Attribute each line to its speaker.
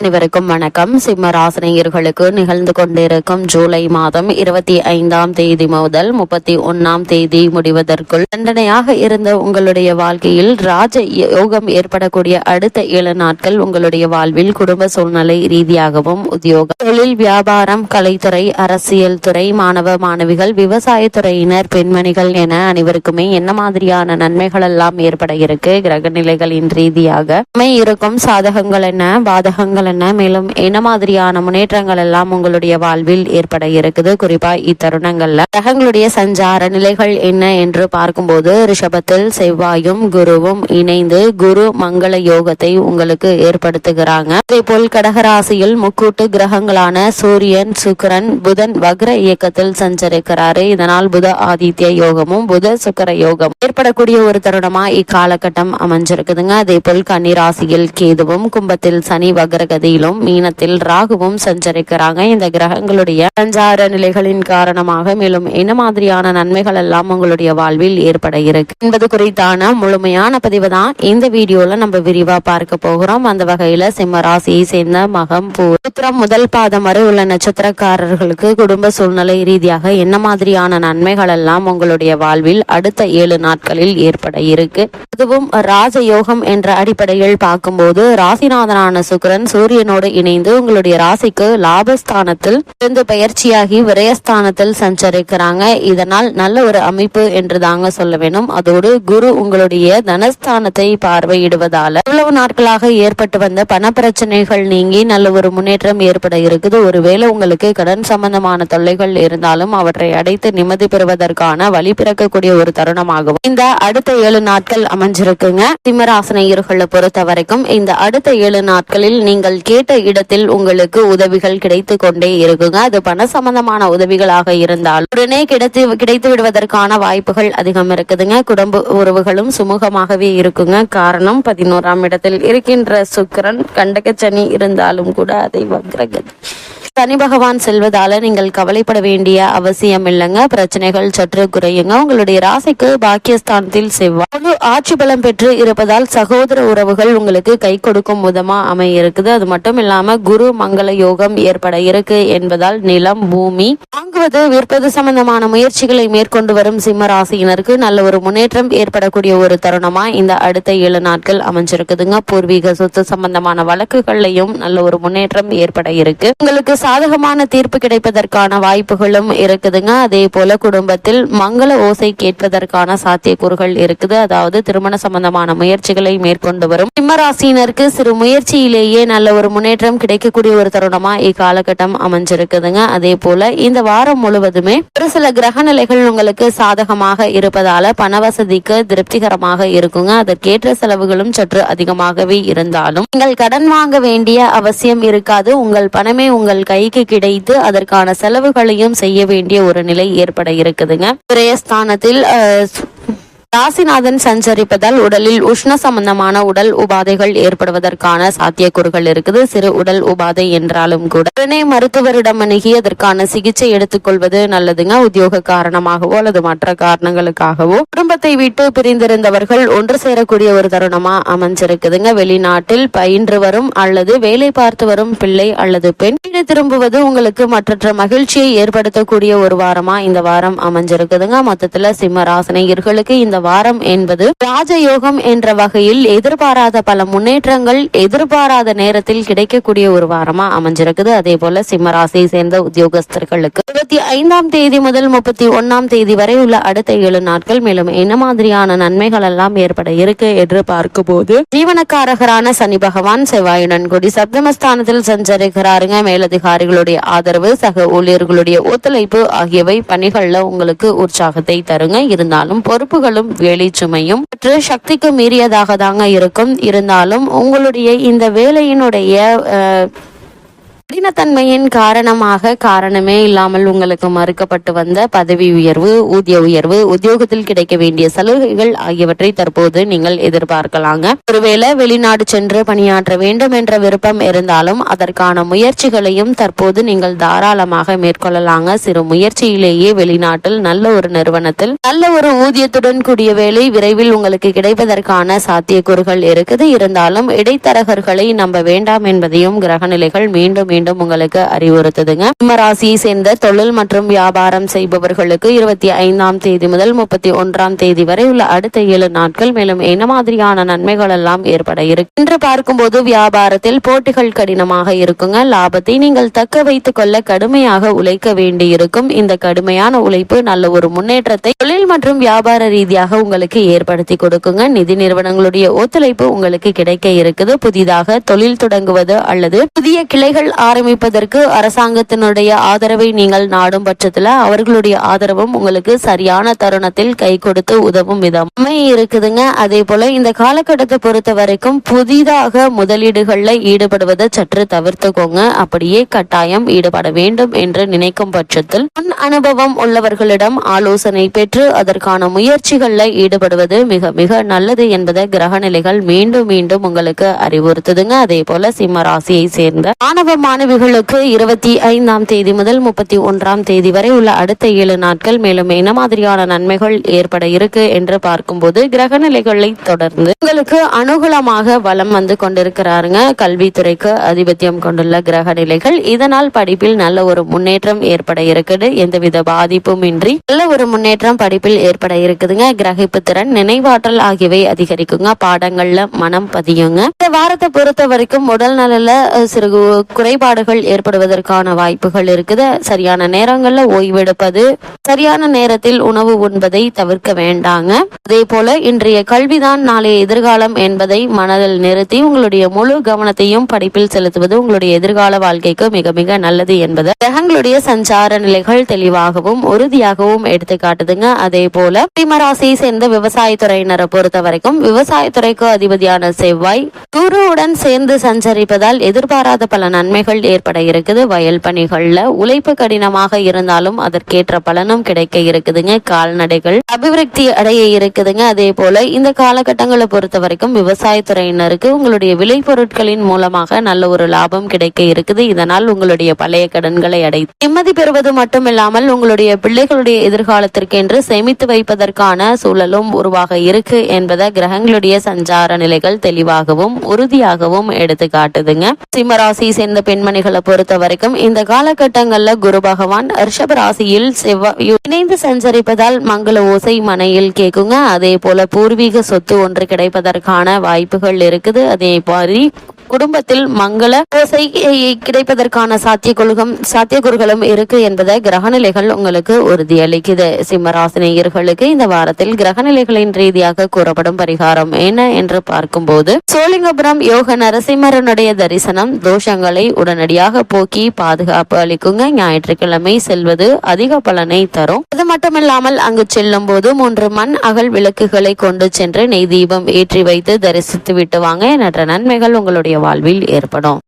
Speaker 1: அனைவருக்கும் வணக்கம். சிம்ம ராசினியர்களுக்கு நிகழ்ந்து கொண்டிருக்கும் ஜூலை மாதம் இருபத்தி ஐந்தாம் தேதி முதல் முப்பத்தி ஒன்னாம் தேதி முடிவதற்குள் தண்டனையாக இருந்த உங்களுடைய வாழ்க்கையில் ராஜ யோகம் ஏற்படக்கூடிய அடுத்த ஏழு நாட்கள் உங்களுடைய வாழ்வில் குடும்ப சூழ்நிலை ரீதியாகவும் உத்தியோக தொழில் வியாபாரம் கலைத்துறை அரசியல் துறை மாணவ மாணவிகள் விவசாயத்துறையினர் பெண்மணிகள் என அனைவருக்குமே என்ன மாதிரியான நன்மைகள் எல்லாம் ஏற்பட இருக்கு? கிரக நிலைகளின் ரீதியாக இருக்கும் சாதகங்கள் என்ன? பாதகங்கள் என்ன? மேலும் என்ன மாதிரியான முன்னேற்றங்கள் எல்லாம் உங்களுடைய வாழ்வில் ஏற்பட இருக்குது? குறிப்பா இத்தருணங்கள்ல. கிரகங்களுடைய சஞ்சார நிலைகள் என்ன என்று பார்க்கும்போது ரிஷபத்தில் செவ்வாயும் குருவும் இணைந்து குரு மங்கள யோகத்தை உங்களுக்கு ஏற்படுத்துகிறாங்க. அதே போல் கடகராசியில் முக்கூட்டு கிரகங்களான சூரியன் சுக்கிரன் புதன் வக்ர இயக்கத்தில் சஞ்சரிக்கிறாரு. இதனால் புத ஆதித்ய யோகமும் புத சுக்கர யோகம் ஏற்படக்கூடிய ஒரு தருணமா இக்காலகட்டம் அமைஞ்சிருக்குதுங்க. அதே போல் கன்னிராசியில் கேதுவும் கும்பத்தில் சனி வக்ரக கதியிலும் மீனத்தில் ராகுவும் சஞ்சரிக்கிறாங்க. இந்த கிரகங்களுடைய சஞ்சார நிலைகளின் காரணமாக மேலும் என்ன மாதிரியான நன்மைகள் எல்லாம் உங்களுடைய வாழ்வில் ஏற்பட இருக்கு என்பது குறித்தான முழுமையான பதிவு தான் இந்த வீடியோல நம்ம விரிவா பார்க்க போகிறோம். அந்த வகையில சிம்ம ராசியை சேர்ந்த மகம் பூத்திரம் முதல் பாதம் வரை உள்ள நட்சத்திரக்காரர்களுக்கு குடும்ப சூழ்நிலை ரீதியாக என்ன மாதிரியான நன்மைகள் எல்லாம் உங்களுடைய வாழ்வில் அடுத்த ஏழு நாட்களில் ஏற்பட இருக்கு? அதுவும் ராஜயோகம் என்ற அடிப்படையில் பார்க்கும்போது ராசிநாதனான சுக்கிரன் சூரியனோடு இணைந்து உங்களுடைய ராசிக்கு லாபஸ்தானத்தில் இருந்து பயிற்சியாகி விரயஸ்தானத்தில் சஞ்சரிக்கிறாங்க. இதனால் நல்ல ஒரு அமைப்பு என்று தாங்க சொல்ல வேணும். அதோடு குரு உங்களுடைய தனஸ்தானத்தை பார்வையிடுவதால இவ்வளவு நாட்களாக ஏற்பட்டு வந்த பண பிரச்சனைகள் நீங்கி நல்ல ஒரு முன்னேற்றம் ஏற்பட இருக்குது. ஒருவேளை உங்களுக்கு கடன் சம்பந்தமான தொல்லைகள் இருந்தாலும் அவற்றை அடைத்து நிம்மதி பெறுவதற்கான வழி பிறக்கக்கூடிய ஒரு தருணமாகவும் இந்த அடுத்த ஏழு நாட்கள் அமைஞ்சிருக்குங்க. சிம்மராசனையர்களை பொறுத்த வரைக்கும் இந்த அடுத்த ஏழு நாட்களில் நீங்கள் கேட்ட இடத்தில் உங்களுக்கு உதவிகள் கிடைத்து கொண்டே இருக்குங்க. அது பண சம்பந்தமான உதவிகளாக இருந்தால் உடனே கிடைத்து கிடைத்து விடுவதற்கான வாய்ப்புகள் அதிகம் இருக்குதுங்க. குடும்ப உறவுகளும் சுமூகமாகவே இருக்குங்க. காரணம் பதினோராம் இடத்தில் இருக்கின்ற சுக்கரன் கண்டகச்சனி இருந்தாலும் கூட அதை வக்ரகதி. சனி பகவான் செல்வதால நீங்கள் கவலைப்பட வேண்டிய அவசியம் இல்லைங்க. பிரச்சனைகள் சற்று குறையுங்க. உங்களுடைய ராசிக்கு பாக்கியஸ்தானத்தில் செவ்வாய். முழு ஆட்சி பலம் பெற்று இருப்பதால் சகோதர உறவுகள் உங்களுக்கு கை கொடுக்கும் விதமா அமைய இருக்குது அது மட்டும் இல்லாம குரு மங்கள யோகம் ஏற்பட இருக்கு என்பதால் நிலம் பூமி வாங்குவது விற்பது சம்பந்தமான முயற்சிகளை மேற்கொண்டு வரும் சிம்ம ராசியினருக்கு நல்ல ஒரு முன்னேற்றம் ஏற்படக்கூடிய ஒரு தருணமா இந்த அடுத்த ஏழு நாட்கள் அமைஞ்சிருக்குதுங்க. பூர்வீக சொத்து சம்பந்தமான வழக்குகள்லையும் நல்ல ஒரு முன்னேற்றம் ஏற்பட இருக்கு. உங்களுக்கு சாதகமான தீர்ப்பு கிடைப்பதற்கான வாய்ப்புகளும் இருக்குதுங்க. அதே போல குடும்பத்தில் மங்கள ஓசை கேட்பதற்கான சாத்தியக்கூறுகள் இருக்குது. அதாவது திருமண சம்பந்தமான முயற்சிகளை மேற்கொண்டு வரும். சிம்மராசினருக்கு சிறு முயற்சியிலேயே நல்ல ஒரு முன்னேற்றம் கிடைக்கக்கூடிய ஒரு தருணமா இக்காலகட்டம் அமைஞ்சிருக்குதுங்க. அதே போல இந்த வாரம் முழுவதுமே ஒரு சில கிரக நிலைகள் உங்களுக்கு சாதகமாக இருப்பதால பண வசதிக்கு திருப்திகரமாக இருக்குங்க. அதற்கேற்ற செலவுகளும் சற்று அதிகமாகவே இருந்தாலும் நீங்கள் கடன் வாங்க வேண்டிய அவசியம் இருக்காது. உங்கள் பணமே உங்கள் கைக்கு கிடைத்து அதற்கான செலவுகளையும் செய்ய வேண்டிய ஒரு நிலை ஏற்பட இருக்குதுங்க. விரயஸ்தானத்தில் ராசிநாதன் சஞ்சரிப்பதால் உடலில் உஷ்ண சம்பந்தமான உடல் உபாதைகள் ஏற்படுவதற்கான சாத்தியக்கூறுகள் இருக்குது. சிறு உடல் உபாதை என்றாலும் கூட. உடனே மருத்துவரிடம் அணுகி அதற்கான சிகிச்சை எடுத்துக்கொள்வது நல்லதுங்க. உத்தியோக காரணமாகவோ அல்லது மற்ற காரணங்களுக்காகவோ. குடும்பத்தை விட்டு பிரிந்திருந்தவர்கள் ஒன்று சேரக்கூடிய ஒரு தருணமா அமைஞ்சிருக்குதுங்க. வெளிநாட்டில் பயின்று வரும் அல்லது வேலை பார்த்து வரும் பிள்ளை அல்லது பெண். வீடு திரும்புவது உங்களுக்கு மற்றற்ற மகிழ்ச்சியை ஏற்படுத்தக்கூடிய ஒரு வாரமா இந்த வாரம் அமைஞ்சிருக்குதுங்க. மொத்தத்துல சிம்ம ராசனையர்களுக்கு இந்த வாரம் என்பது ராஜயோகம் என்ற வகையில் எதிர்பாராத பல முன்னேற்றங்கள் எதிர்பாராத நேரத்தில் கிடைக்கக்கூடிய ஒரு வாரமா அமைஞ்சிருக்குது. அதே போல சிம்மராசியை சேர்ந்த உத்தியோகஸ்தர்களுக்கு இருபத்தி ஐந்தாம் தேதி முதல் முப்பத்தி ஒன்னாம் தேதி வரை உள்ள அடுத்த ஏழு நாட்கள் மேலும் என்ன மாதிரியான நன்மைகள் எல்லாம் ஏற்பட இருக்கு என்று பார்க்கும்போது ஜீவனக்காரகரான சனி பகவான் செவ்வாயுடன் கூடி சப்தமஸ்தானத்தில் சஞ்சரிக்கிறாருங்க. மேலதிகாரிகளுடைய ஆதரவு சக ஊழியர்களுடைய ஒத்துழைப்பு ஆகியவை பணிகள்ல உங்களுக்கு உற்சாகத்தை தருங்க. இருந்தாலும் பொறுப்புகளும் வேலை சுமையும் சற்று சக்திக்கு மீறியதாக தாங்க இருக்கும். இருந்தாலும் உங்களுடைய இந்த வேலையினுடைய கடினத்தன்மையின் காரணமாக காரணமே இல்லாமல் உங்களுக்கு மறுக்கப்பட்டு வந்த பதவி உயர்வு ஊதிய உயர்வு உத்தியோகத்தில் கிடைக்க வேண்டிய சலுகைகள் ஆகியவற்றை தற்போது நீங்கள் எதிர்பார்க்கலாங்க. ஒருவேளை வெளிநாடு சென்று பணியாற்ற வேண்டும் என்ற விருப்பம் இருந்தாலும் அதற்கான முயற்சிகளையும் தற்போது நீங்கள் தாராளமாக மேற்கொள்ளலாங்க. சிறு முயற்சியிலேயே வெளிநாட்டில் நல்ல ஒரு நிறுவனத்தில் நல்ல ஒரு ஊதியத்துடன் கூடிய வேலை விரைவில் உங்களுக்கு கிடைப்பதற்கான சாத்தியக்கூறுகள் இருக்குது. இருந்தாலும் இடைத்தரகர்களை நம்ப வேண்டாம் என்பதையும் கிரகநிலைகள் மீண்டும் மீண்டும் உங்களுக்கு அறிவுறுத்துதுங்க. சிம்ம ராசியை சேர்ந்த தொழில் மற்றும் வியாபாரம் செய்பவர்களுக்கு இருபத்தி ஐந்தாம் தேதி முதல் முப்பத்தி ஒன்றாம் தேதி வரை உள்ள அடுத்த ஏழு நாட்கள் மேலும் என்ன மாதிரியான நன்மைகள் எல்லாம் ஏற்பட இருக்கு? என்று பார்க்கும்போது வியாபாரத்தில் போட்டிகள் கடினமாக இருக்குங்க. லாபத்தை நீங்கள் தக்க வைத்துக் கொள்ள கடுமையாக உழைக்க வேண்டியிருக்கும். இந்த கடுமையான உழைப்பு நல்ல ஒரு முன்னேற்றத்தை தொழில் மற்றும் வியாபார ரீதியாக உங்களுக்கு ஏற்படுத்தி கொடுக்குங்க. நிதி நிறுவனங்களுடைய ஒத்துழைப்பு உங்களுக்கு கிடைக்க இருக்குது. புதிதாக தொழில் தொடங்குவது அல்லது புதிய கிளைகள் ஆரம்பிப்பதற்கு அரசாங்கத்தினுடைய ஆதரவை நீங்கள் நாடும் பட்சத்துல அவர்களுடைய ஆதரவும் உங்களுக்கு சரியான தருணத்தில் கை கொடுத்து உதவும் விதம். இருக்குதுங்க. அதே போல இந்த காலகட்டத்தை பொறுத்த வரைக்கும் புதிதாக முதலீடுகள்ல ஈடுபடுவதை சற்று தவிர்த்துக்கோங்க. அப்படியே கட்டாயம் ஈடுபட வேண்டும் என்று நினைக்கும் பட்சத்தில் முன் அனுபவம் உள்ளவர்களிடம் ஆலோசனை பெற்று அதற்கான முயற்சிகள்ல ஈடுபடுவது மிக மிக நல்லது என்பதை கிரக நிலைகள் மீண்டும் மீண்டும் உங்களுக்கு அறிவுறுத்துதுங்க. அதே போல சிம்ம ராசியை சேர்ந்த மாணவ மாணவிகளுக்கு இருபத்தி ஐந்தாம் தேதி முதல் முப்பத்தி ஒன்றாம் தேதி வரை உள்ள அடுத்த ஏழு நாட்கள் மேலும் என்ன மாதிரியான நன்மைகள் ஏற்பட இருக்கு என்று பார்க்கும்போது கிரகநிலைகளை தொடர்ந்து உங்களுக்கு அனுகூலமாக வலம் வந்து கொண்டிருக்கிறாருங்க. கல்வித்துறைக்கு ஆதிபத்தியம் கொண்டுள்ள கிரகநிலைகள். இதனால் படிப்பில் நல்ல ஒரு முன்னேற்றம் ஏற்பட இருக்குது. எந்தவித பாதிப்பும் இன்றி நல்ல ஒரு முன்னேற்றம் படிப்பில் ஏற்பட இருக்குதுங்க. கிரகிப்பு திறன் நினைவாற்றல் ஆகியவை அதிகரிக்குங்க. பாடங்கள்ல மனம் பதியுங்க. இந்த வாரத்தை பொறுத்த வரைக்கும் உடல் நலல சிறு குறைபாடு குறைபாடுகள் ஏற்படுவதற்கான வாய்ப்புகள் இருக்குது. சரியான நேரங்கள்ல ஓய்வெடுப்பது சரியான நேரத்தில் உணவு உண்பதை தவிர்க்க வேண்டாங்க. அதே போல இன்றைய கல்விதான் நாளைய எதிர்காலம் என்பதை மனதில் நிறுத்தி உங்களுடைய முழு கவனத்தையும் படிப்பில் செலுத்துவது உங்களுடைய எதிர்கால வாழ்க்கைக்கு மிக மிக நல்லது என்பது. கிரகங்களுடைய சஞ்சார நிலைகள் தெளிவாகவும் உறுதியாகவும் எடுத்து காட்டுதுங்க. அதே போல சிம்மராசியை சேர்ந்த விவசாயத்துறையினரை பொறுத்த வரைக்கும் விவசாயத்துறைக்கு அதிபதியான செவ்வாய் குருவுடன் சேர்ந்து சஞ்சரிப்பதால் எதிர்பாராத பல நன்மைகள் ஏற்பட இருக்குது. வயல் பணிகள்ல உழைப்பு கடினமாக இருந்தாலும் அதற்கேற்ற பலனும் கிடைக்க இருக்குதுங்க. கால்நடைகள் அபிவிருத்தி அடைய இருக்குதுங்க. அதே போல இந்த காலகட்டங்களை பொறுத்த வரைக்கும் விவசாயத்துறையினருக்கு உங்களுடைய விளைபொருட்களின் மூலமாக நல்ல ஒரு லாபம் கிடைக்க இருக்குது. இதனால் உங்களுடைய பழைய கடன்களை அடை நிம்மதி பெறுவது மட்டுமில்லாமல் உங்களுடைய பிள்ளைகளுடைய எதிர்காலத்திற்கென்று சேமித்து வைப்பதற்கான சூழலும் உருவாக இருக்கு என்பதை கிரகங்களுடைய சஞ்சார நிலைகள் தெளிவாகவும் உறுதியாகவும் எடுத்து காட்டுதுங்க சிம்மராசி சேர்ந்த பெண்மணிகளை பொறுத்த வரைக்கும் இந்த காலகட்டங்கள்ல குரு பகவான் ரிஷப ராசியில் செவ்வாய் இணைந்து சஞ்சரிப்பதால் மங்கள ஓசை மனையில் கேக்குங்க அதே போல பூர்வீக சொத்து ஒன்று கிடைப்பதற்கான வாய்ப்புகள் இருக்குது. அதே மாதிரி குடும்பத்தில் மங்கள ஓசை கிடைப்பதற்கான சாத்தியக்குழுகம் சாத்தியக்கூறுகளும் இருக்கு என்பதை கிரகநிலைகள் உங்களுக்கு உறுதியளிக்குது. சிம்மராசினியர்களுக்கு இந்த வாரத்தில் கிரகநிலைகளின் ரீதியாக கூறப்படும் பரிகாரம் என்ன என்று பார்க்கும்போது சோழிங்கபுரம் யோக நரசிம்மரனுடைய தரிசனம் தோஷங்களை உடனடியாக போக்கி பாதுகாப்பு அளிக்குங்க. ஞாயிற்றுக்கிழமை செல்வது அதிக பலனை தரும். அது மட்டுமில்லாமல் அங்கு செல்லும் போது மூன்று மண் அகல் விளக்குகளை கொண்டு சென்று நெய் தீபம் ஏற்றி வைத்து தரிசித்து விட்டு வாங்க. எண்ணற்ற நன்மைகள் உங்களுடைய வாழ்வில் ஏற்படும்.